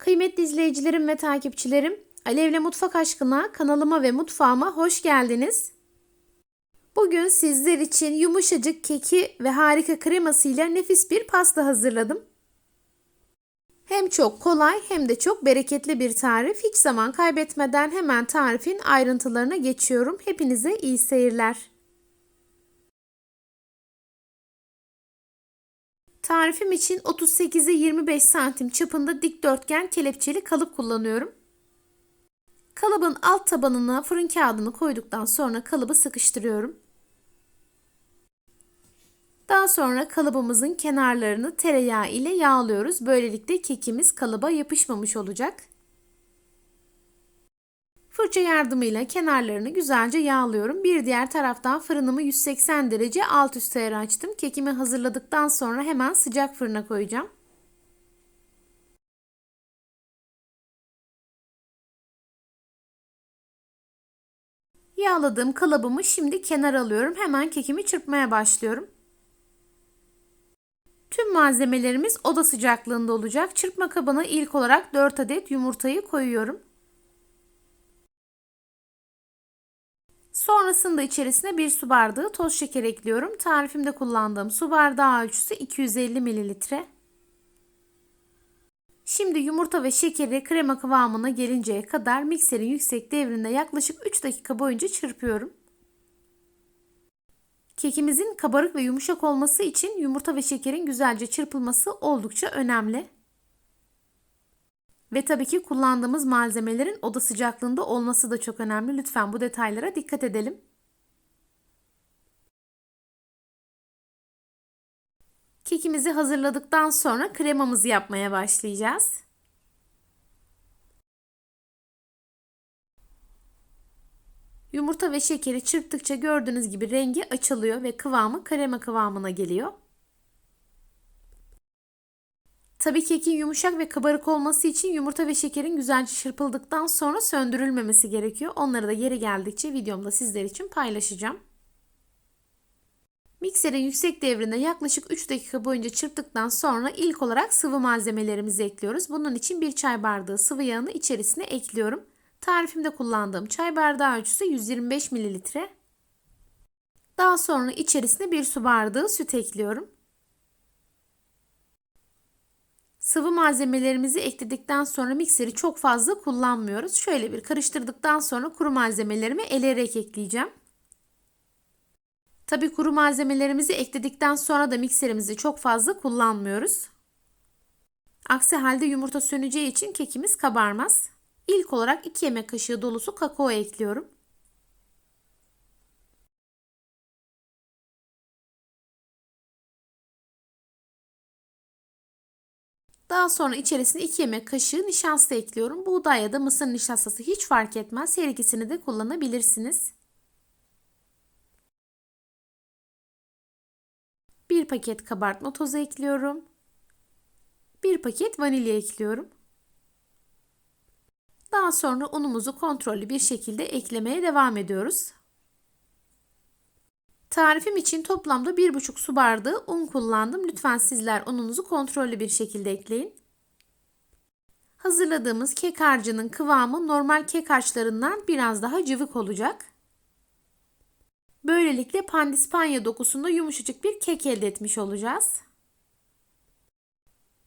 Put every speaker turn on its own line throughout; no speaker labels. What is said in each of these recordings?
Kıymetli izleyicilerim ve takipçilerim, Alevle Mutfak Aşkına kanalıma ve mutfağıma hoş geldiniz. Bugün sizler için yumuşacık keki ve harika kremasıyla nefis bir pasta hazırladım. Hem çok kolay hem de çok bereketli bir tarif. Hiç zaman kaybetmeden hemen tarifin ayrıntılarına geçiyorum. Hepinize iyi seyirler. Tarifim için 38'e 25 santim çapında dikdörtgen kelepçeli kalıp kullanıyorum. Kalıbın alt tabanına fırın kağıdını koyduktan sonra kalıbı sıkıştırıyorum. Daha sonra kalıbımızın kenarlarını tereyağı ile yağlıyoruz. Böylelikle kekimiz kalıba yapışmamış olacak. Fırça yardımıyla kenarlarını güzelce yağlıyorum. Bir diğer taraftan fırınımı 180 derece alt üst ayarı açtım. Kekimi hazırladıktan sonra hemen sıcak fırına koyacağım. Yağladığım kalıbımı şimdi kenar alıyorum. Hemen kekimi çırpmaya başlıyorum. Tüm malzemelerimiz oda sıcaklığında olacak. Çırpma kabına ilk olarak 4 adet yumurtayı koyuyorum. Sonrasında içerisine bir su bardağı toz şeker ekliyorum. Tarifimde kullandığım su bardağı ölçüsü 250 mililitre. Şimdi yumurta ve şekeri krema kıvamına gelinceye kadar mikserin yüksek devrinde yaklaşık 3 dakika boyunca çırpıyorum. Kekimizin kabarık ve yumuşak olması için yumurta ve şekerin güzelce çırpılması oldukça önemli. Ve tabii ki kullandığımız malzemelerin oda sıcaklığında olması da çok önemli. Lütfen bu detaylara dikkat edelim. Kekimizi hazırladıktan sonra kremamızı yapmaya başlayacağız. Yumurta ve şekeri çırptıkça gördüğünüz gibi rengi açılıyor ve kıvamı krema kıvamına geliyor. Tabii kekin yumuşak ve kabarık olması için yumurta ve şekerin güzelce çırpıldıktan sonra söndürülmemesi gerekiyor. Onları da yeri geldikçe videomda sizler için paylaşacağım. Mikserin yüksek devrinde yaklaşık 3 dakika boyunca çırptıktan sonra ilk olarak sıvı malzemelerimizi ekliyoruz. Bunun için bir çay bardağı sıvı yağını içerisine ekliyorum. Tarifimde kullandığım çay bardağı ölçüsü 125 mililitre. Daha sonra içerisine bir su bardağı süt ekliyorum. Sıvı malzemelerimizi ekledikten sonra mikseri çok fazla kullanmıyoruz. Şöyle bir karıştırdıktan sonra kuru malzemelerimi elerek ekleyeceğim. Tabi kuru malzemelerimizi ekledikten sonra da mikserimizi çok fazla kullanmıyoruz. Aksi halde yumurta söneceği için kekimiz kabarmaz. İlk olarak 2 yemek kaşığı dolusu kakao ekliyorum. Daha sonra içerisine 2 yemek kaşığı nişasta ekliyorum. Buğday ya da mısır nişastası hiç fark etmez. Her ikisini de kullanabilirsiniz. Bir paket kabartma tozu ekliyorum. Bir paket vanilya ekliyorum. Daha sonra unumuzu kontrollü bir şekilde eklemeye devam ediyoruz. Tarifim için toplamda 1,5 su bardağı un kullandım. Lütfen sizler ununuzu kontrollü bir şekilde ekleyin. Hazırladığımız kek harcının kıvamı normal kek harçlarından biraz daha cıvık olacak. Böylelikle pandispanya dokusunda yumuşacık bir kek elde etmiş olacağız.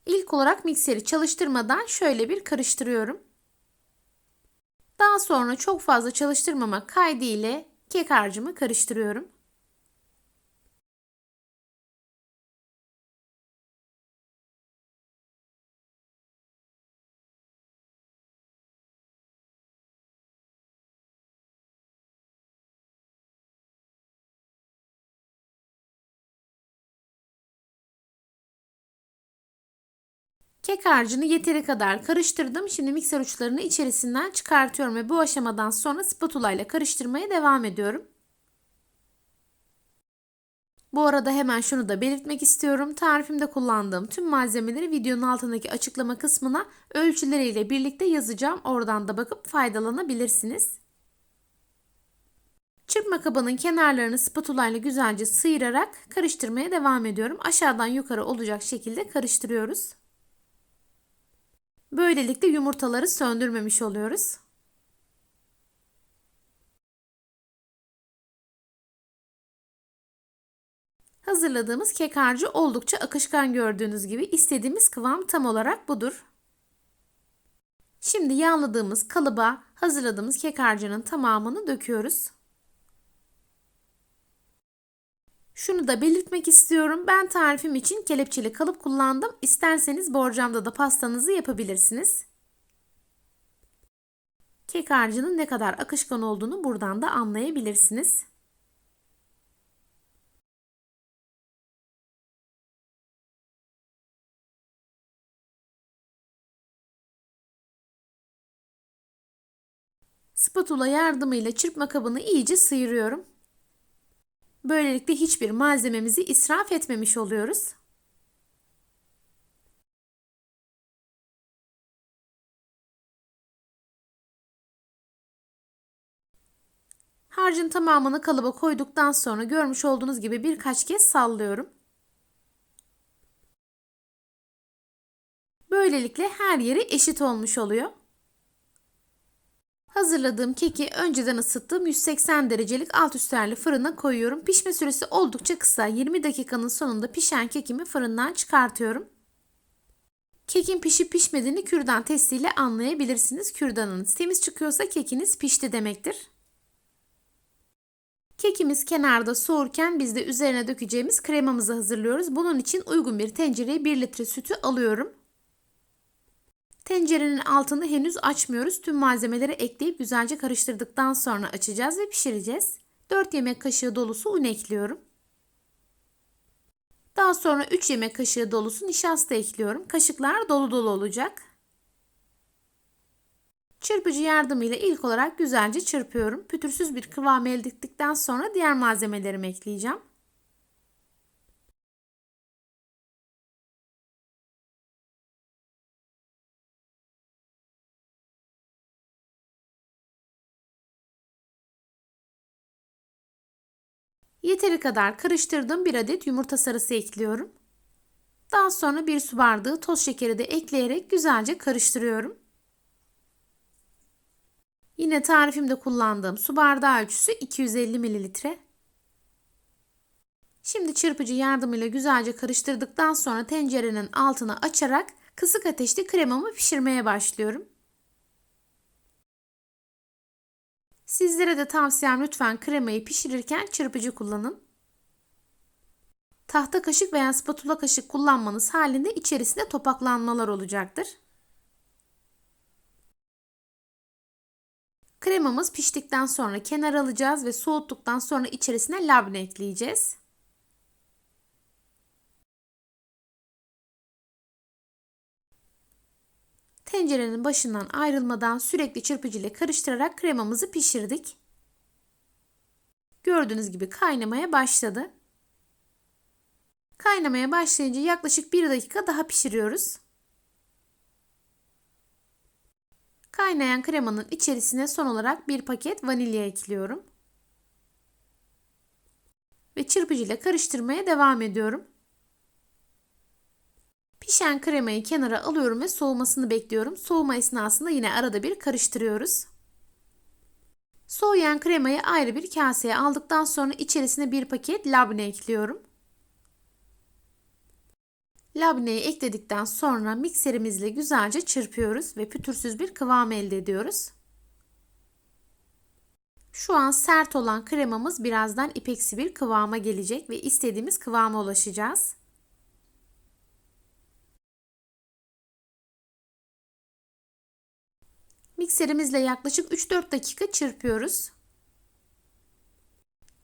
İlk olarak mikseri çalıştırmadan şöyle bir karıştırıyorum. Daha sonra çok fazla çalıştırmamak kaydı ile kek harcımı karıştırıyorum. Kek harcını yeteri kadar karıştırdım. Şimdi mikser uçlarını içerisinden çıkartıyorum ve bu aşamadan sonra spatula ile karıştırmaya devam ediyorum. Bu arada hemen şunu da belirtmek istiyorum. Tarifimde kullandığım tüm malzemeleri videonun altındaki açıklama kısmına ölçüleriyle birlikte yazacağım. Oradan da bakıp faydalanabilirsiniz. Çırpma kabının kenarlarını spatula ile güzelce sıyırarak karıştırmaya devam ediyorum. Aşağıdan yukarı olacak şekilde karıştırıyoruz. Böylelikle yumurtaları söndürmemiş oluyoruz. Hazırladığımız kek harcı oldukça akışkan gördüğünüz gibi istediğimiz kıvam tam olarak budur. Şimdi yağladığımız kalıba hazırladığımız kek harcının tamamını döküyoruz. Şunu da belirtmek istiyorum. Ben tarifim için kelepçeli kalıp kullandım. İsterseniz borcamda da pastanızı yapabilirsiniz. Kek harcının ne kadar akışkan olduğunu buradan da anlayabilirsiniz. Spatula yardımıyla çırpma kabını iyice sıyırıyorum. Böylelikle hiçbir malzememizi israf etmemiş oluyoruz. Harcın tamamını kalıba koyduktan sonra görmüş olduğunuz gibi birkaç kez sallıyorum. Böylelikle her yeri eşit olmuş oluyor. Hazırladığım keki önceden ısıttığım 180 derecelik alt üstlerli fırına koyuyorum. Pişme süresi oldukça kısa. 20 dakikanın sonunda pişen kekimi fırından çıkartıyorum. Kekin pişip pişmediğini kürdan testiyle anlayabilirsiniz. Kürdanınız temiz çıkıyorsa kekiniz pişti demektir. Kekimiz kenarda soğurken biz de üzerine dökeceğimiz kremamızı hazırlıyoruz. Bunun için uygun bir tencereye 1 litre sütü alıyorum. Tencerenin altını henüz açmıyoruz. Tüm malzemeleri ekleyip güzelce karıştırdıktan sonra açacağız ve pişireceğiz. 4 yemek kaşığı dolusu un ekliyorum. Daha sonra 3 yemek kaşığı dolusu nişasta ekliyorum. Kaşıklar dolu dolu olacak. Çırpıcı yardımıyla ilk olarak güzelce çırpıyorum. Pütürsüz bir kıvam elde ettikten sonra diğer malzemelerimi ekleyeceğim. Yeteri kadar karıştırdığım bir adet yumurta sarısı ekliyorum. Daha sonra bir su bardağı toz şekeri de ekleyerek güzelce karıştırıyorum. Yine tarifimde kullandığım su bardağı ölçüsü 250 mililitre. Şimdi çırpıcı yardımıyla güzelce karıştırdıktan sonra tencerenin altını açarak kısık ateşte kremamı pişirmeye başlıyorum. Sizlere de tavsiyem lütfen kremayı pişirirken çırpıcı kullanın. Tahta kaşık veya spatula kaşık kullanmanız halinde içerisinde topaklanmalar olacaktır. Kremamız piştikten sonra kenar alacağız ve soğuttuktan sonra içerisine labne ekleyeceğiz. Tencerenin başından ayrılmadan sürekli çırpıcı ile karıştırarak kremamızı pişirdik. Gördüğünüz gibi kaynamaya başladı. Kaynamaya başlayınca yaklaşık 1 dakika daha pişiriyoruz. Kaynayan kremanın içerisine son olarak bir paket vanilya ekliyorum. Ve çırpıcı ile karıştırmaya devam ediyorum. Pişen kremayı kenara alıyorum ve soğumasını bekliyorum. Soğuma esnasında yine arada bir karıştırıyoruz. Soğuyan kremayı ayrı bir kaseye aldıktan sonra içerisine bir paket labne ekliyorum. Labneyi ekledikten sonra mikserimizle güzelce çırpıyoruz ve pütürsüz bir kıvam elde ediyoruz. Şu an sert olan kremamız birazdan ipeksi bir kıvama gelecek ve istediğimiz kıvama ulaşacağız. Mikserimizle yaklaşık 3-4 dakika çırpıyoruz.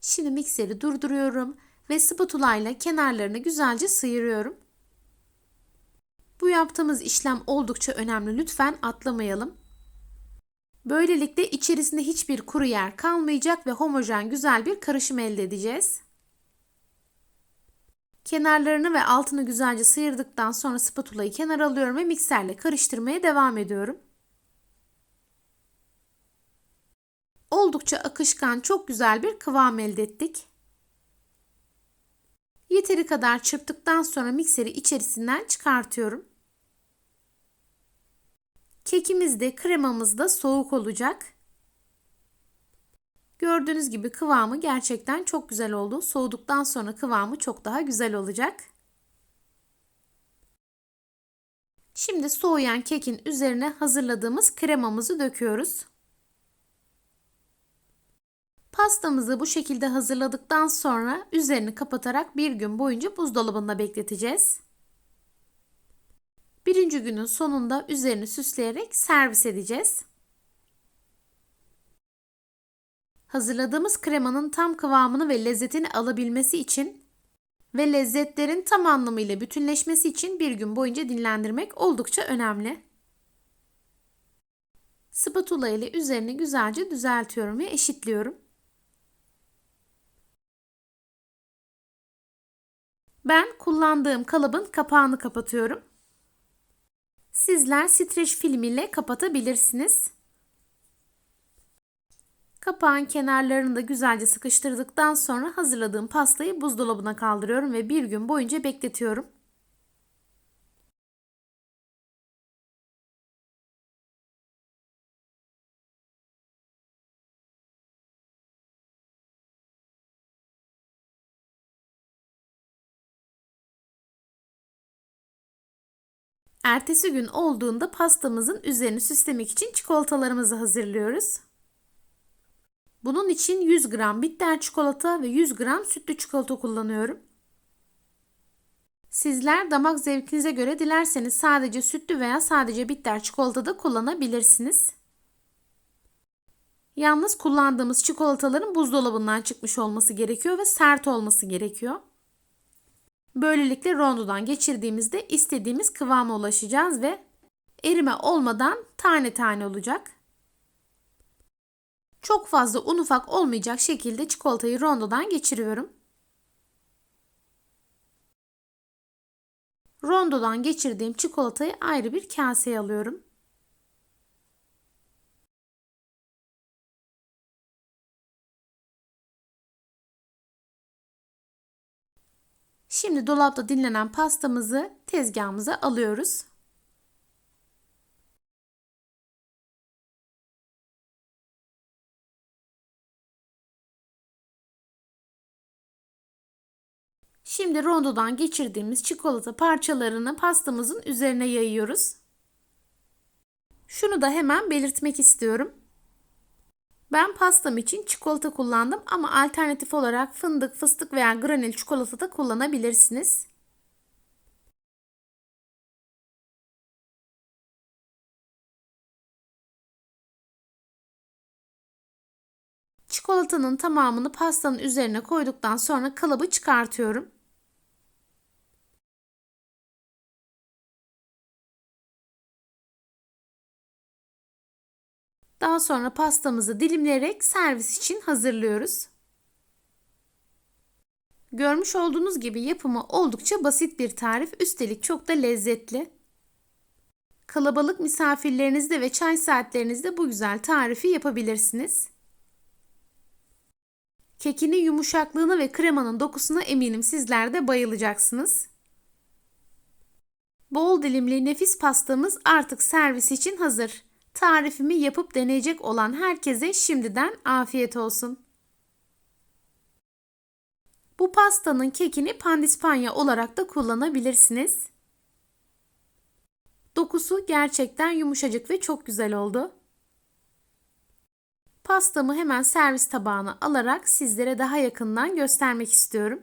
Şimdi mikseri durduruyorum ve spatula ile kenarlarını güzelce sıyırıyorum. Bu yaptığımız işlem oldukça önemli. Lütfen atlamayalım. Böylelikle içerisinde hiçbir kuru yer kalmayacak ve homojen güzel bir karışım elde edeceğiz. Kenarlarını ve altını güzelce sıyırdıktan sonra spatulayı kenara alıyorum ve mikserle karıştırmaya devam ediyorum. Oldukça akışkan, çok güzel bir kıvam elde ettik. Yeteri kadar çırptıktan sonra mikseri içerisinden çıkartıyorum. Kekimiz de kremamız da soğuk olacak. Gördüğünüz gibi kıvamı gerçekten çok güzel oldu. Soğuduktan sonra kıvamı çok daha güzel olacak. Şimdi soğuyan kekin üzerine hazırladığımız kremamızı döküyoruz. Pastamızı bu şekilde hazırladıktan sonra üzerini kapatarak bir gün boyunca buzdolabında bekleteceğiz. Birinci günün sonunda üzerini süsleyerek servis edeceğiz. Hazırladığımız kremanın tam kıvamını ve lezzetini alabilmesi için ve lezzetlerin tam anlamıyla bütünleşmesi için bir gün boyunca dinlendirmek oldukça önemli. Spatula ile üzerini güzelce düzeltiyorum ve eşitliyorum. Ben kullandığım kalıbın kapağını kapatıyorum. Sizler streç film ile kapatabilirsiniz. Kapağın kenarlarını da güzelce sıkıştırdıktan sonra hazırladığım pastayı buzdolabına kaldırıyorum ve bir gün boyunca bekletiyorum. Ertesi gün olduğunda pastamızın üzerini süslemek için çikolatalarımızı hazırlıyoruz. Bunun için 100 gram bitter çikolata ve 100 gram sütlü çikolata kullanıyorum. Sizler damak zevkinize göre dilerseniz sadece sütlü veya sadece bitter çikolata da kullanabilirsiniz. Yalnız kullandığımız çikolataların buzdolabından çıkmış olması gerekiyor ve sert olması gerekiyor. Böylelikle rondodan geçirdiğimizde istediğimiz kıvama ulaşacağız ve erime olmadan tane tane olacak. Çok fazla un ufak olmayacak şekilde çikolatayı rondodan geçiriyorum. Rondodan geçirdiğim çikolatayı ayrı bir kaseye alıyorum. Şimdi dolapta dinlenen pastamızı tezgahımıza alıyoruz. Şimdi rondodan geçirdiğimiz çikolata parçalarını pastamızın üzerine yayıyoruz. Şunu da hemen belirtmek istiyorum. Ben pastam için çikolata kullandım ama alternatif olarak fındık, fıstık veya granül çikolata da kullanabilirsiniz. Çikolatanın tamamını pastanın üzerine koyduktan sonra kalıbı çıkartıyorum. Daha sonra pastamızı dilimleyerek servis için hazırlıyoruz. Görmüş olduğunuz gibi yapımı oldukça basit bir tarif, üstelik çok da lezzetli. Kalabalık misafirlerinizde ve çay saatlerinizde bu güzel tarifi yapabilirsiniz. Kekinin yumuşaklığına ve kremanın dokusuna eminim sizler de bayılacaksınız. Bol dilimli nefis pastamız artık servis için hazır. Tarifimi yapıp deneyecek olan herkese şimdiden afiyet olsun. Bu pastanın kekini pandispanya olarak da kullanabilirsiniz. Dokusu gerçekten yumuşacık ve çok güzel oldu. Pastamı hemen servis tabağına alarak sizlere daha yakından göstermek istiyorum.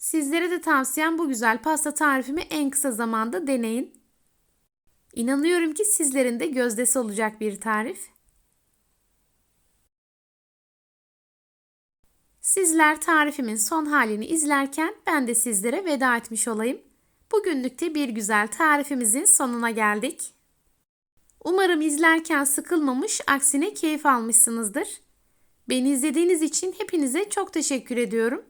Sizlere de tavsiyem bu güzel pasta tarifimi en kısa zamanda deneyin. İnanıyorum ki sizlerin de gözdesi olacak bir tarif. Sizler tarifimin son halini izlerken ben de sizlere veda etmiş olayım. Bugünlük de bir güzel tarifimizin sonuna geldik. Umarım izlerken sıkılmamış, aksine keyif almışsınızdır. Beni izlediğiniz için hepinize çok teşekkür ediyorum.